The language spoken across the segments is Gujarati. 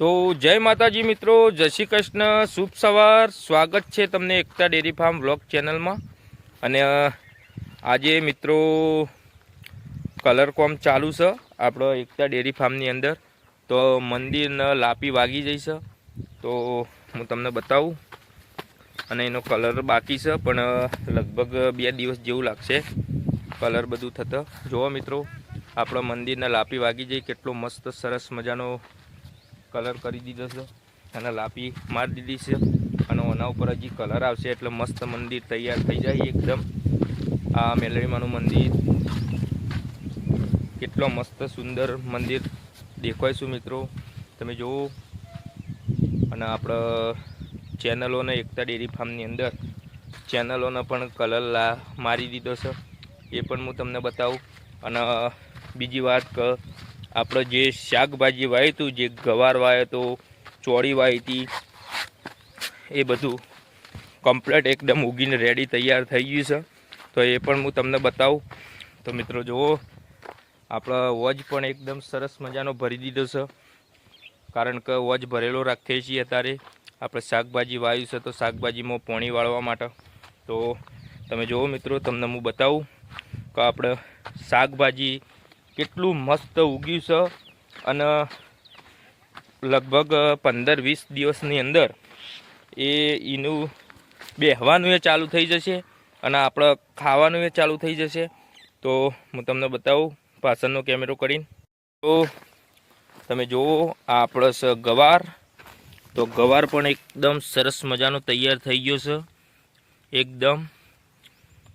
તો જય માતાજી મિત્રો, જય શ્રી કૃષ્ણ, શુભ સવાર. સ્વાગત છે તમને એકતા ડેરી ફાર્મ વ્લોગ ચેનલમાં. અને આજે મિત્રો કલર કોમ ચાલુ છે આપણો એકતા ડેરી ફાર્મની અંદર. તો મંદિરને લાપી વાગી જઈ તો હું તમને બતાવું. અને એનો કલર બાકી છે, પણ લગભગ બે દિવસ જેવું લાગશે કલર બધું થતો. જુઓ મિત્રો, આપણો મંદિરને લાપી વાગી જઈ. કેટલો મસ્ત, સરસ મજાનો કલર કરી દીધો છે. અને લાપી મારી દીધી છે. અને ઓના ઉપર હજી કલર આવશે એટલે મસ્ત મંદિર તૈયાર થઈ જાય એકદમ. આ મેલડીમાનું મંદિર. કેટલો મસ્ત સુંદર મંદિર દેખાય મિત્રો. તમે જુઓ. અને આપણે ચેનલોને એકતા ડેરી ફાર્મની અંદર ચેનલોને પણ કલર લા મારી દીધો છે. એ પણ હું તમને બતાવું. અને બીજી વાત આપણે જે શાકભાજી વાવ્યું હતું, જે ગવાર વાવ્યો હતો, ચોળી વાવી હતી, એ બધું કમ્પ્લેટ એકદમ ઉગીને રેડી તૈયાર થઈ ગયું છે. તો એ પણ હું તમને બતાવું. તો મિત્રો જુઓ, આપણો વોજ પણ એકદમ સરસ મજાનો ભરી દીધો છે. કારણ કે વોજ ભરેલો રાખીએ છીએ અત્યારે. આપણે શાકભાજી વાવ્યું છે તો શાકભાજીમાં પોણી વાળવા માટે. તો તમે જુઓ મિત્રો, તમને હું બતાવું કે આપણે શાકભાજી કેટલું મસ્ત ઉગ્યું છે. અને લગભગ પંદર વીસ દિવસની અંદર એ એનું બેહવાનું એ ચાલુ થઈ જશે અને આપણે ખાવાનું એ ચાલુ થઈ જશે. તો હું તમને બતાવું, પાછળનો કેમેરો કરીને. તો તમે જુઓ આ આપણો છે ગવાર. તો ગવાર પણ એકદમ સરસ મજાનો તૈયાર થઈ ગયો છે. એકદમ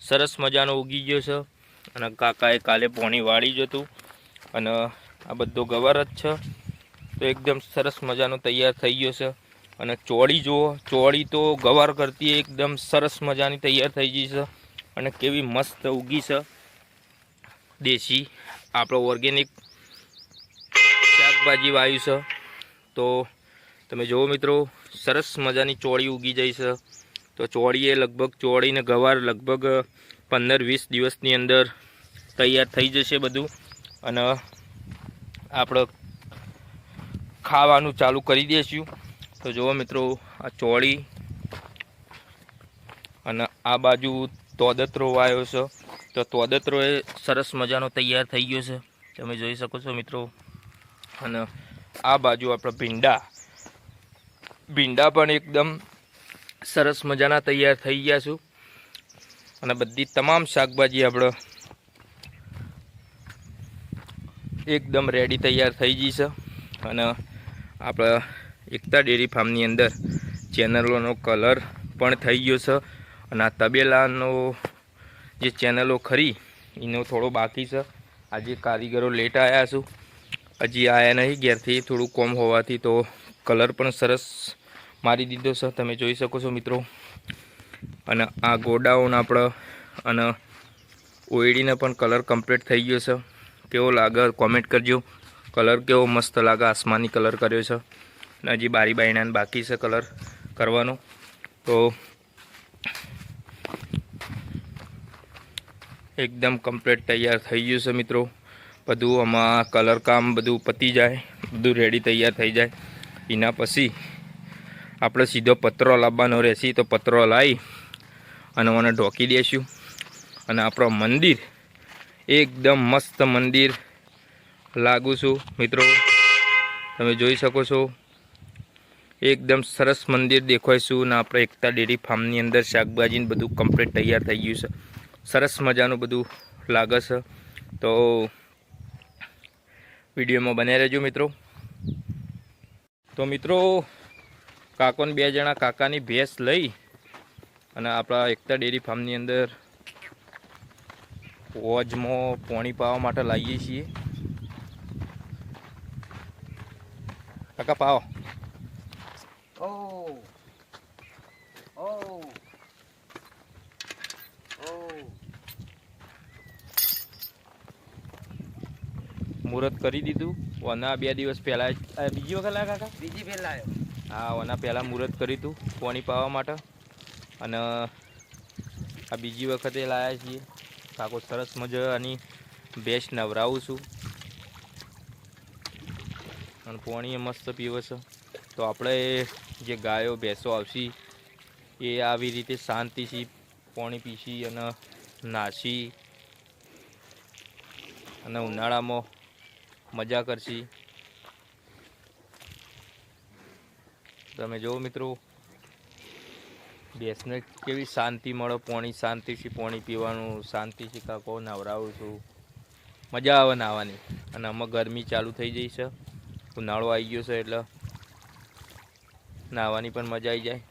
સરસ મજાનો ઉગી ગયો છે. અને કાકાએ કાલે પોણી વાળી જ હતું. અને આ બધો ગવાર જ છે. તો એકદમ સરસ મજાનો તૈયાર થઈ ગયો છે. અને ચોળી જુઓ, ચોળી તો ગવાર કરતી એકદમ સરસ મજાની તૈયાર થઈ ગઈ છે. અને કેવી મસ્ત ઉગી છે. દેશી, આપણો ઓર્ગેનિક શાકભાજી વાવ્યું છે. તો તમે જુઓ મિત્રો, સરસ મજાની ચોળી ઉગી જાય છે. તો ચોળીએ લગભગ, ચોળીને ગવાર લગભગ પંદર વીસ દિવસની અંદર તૈયાર થઈ જશે બધું. અને આપણે ખાવાનું ચાલુ કરી દઈશું તો જુઓ મિત્રો, આ ચોળી અને આ બાજુ તોદતરો વાયો છે. તો તોદતરો એ સરસ મજાનો તૈયાર થઈ ગયો છે. તમે જોઈ શકો છો મિત્રો. અને આ બાજુ આપણે ભીંડા. ભીંડા પણ એકદમ સરસ મજાના તૈયાર થઈ ગયા છું. અને બધી તમામ શાકભાજી આપણે એકદમ રેડી તૈયાર થઈ ગઈ છે. અને આપણે એકતા ડેરી ફાર્મની અંદર ચેનલોનો કલર પણ થઈ ગયો છે. અને આ તબેલાનો જે ચેનલો ખરી, એનો થોડો બાકી છે. આજે કારીગરો લેટ આવ્યા છું. હજી આવ્યા નહીં, ઘેરથી થોડું કોમ હોવાથી તો કલર પણ સરસ મારી દીધો છે. તમે જોઈ શકો છો મિત્રો. અને આ ગોડાઉન આપણે અને ઓઈડીને પણ કલર કમ્પ્લીટ થઈ ગયો છે. કેવો લાગે? કોમેન્ટ કરજો. કલર કેવો મસ્ત લાગે? આસમાની કલર કર્યો છે. અને હજી બારી બાયણાને બાકી છે કલર કરવાનો. તો એકદમ કમ્પ્લીટ તૈયાર થઈ ગયું છે મિત્રો. બધું આમાં કલર કામ બધું પતી જાય. બધું રેડી તૈયાર થઈ જાય. એના પછી આપણે સીધો પતરો લાવવાનો રહેશે. તો પતરો લાવી અને મને ઢોકી દઈશું અને આપણો મંદિર એકદમ મસ્ત મંદિર લાગુ છું, મિત્રો. તમે જોઈ શકો છો. એકદમ સરસ મંદિર દેખાઈશું અને આપણે એકતા ડેરી ફાર્મની અંદર શાકભાજીને બધું કમ્પ્લીટ તૈયાર થઈ ગયું છે. સરસ મજાનું બધું લાગે છે. તો વિડીયોમાં બન્યા રહેજો, મિત્રો. તો મિત્રો, કાકોને બે જણા કાકાની ભેંસ લઈ અને આપણા એકતા ડેરી ફાર્મની અંદર વોજમાં પોણી પાવા માટે લાવીએ છીએ. કાકા પાવો. મુહૂર્ત કરી દીધું. ઓના બે દિવસ પહેલાં બીજી વખત લાયા કાકા? બીજી પહેલા હા ઓના પહેલાં મુહૂર્ત કરી હતું પોણી પાવા માટે. અને આ બીજી વખતે લાયા છીએ. કાકો સરસ મજાની ભેંસ નવરાવું છું. અને પાણી મસ્ત પીવે તો આપણે જે ગાયો, ભેંસો આવશી, એ આવી રીતે શાંતિથી પાણી પીશી અને નાસી અને ઉનાળામાં મજા કરશી. તમે જુઓ મિત્રો ભેંસને કેવી શાંતિ મળે? પોણી શાંતિથી પોણી પીવાનું શાંતિથી કાકો નવરાવું છું. મજા આવે નાવાની અને આમાં ગરમી ચાલુ થઈ જઈ છે. ઉનાળો આવી ગયો છે એટલે નાહવાની પણ મજા આવી જાય.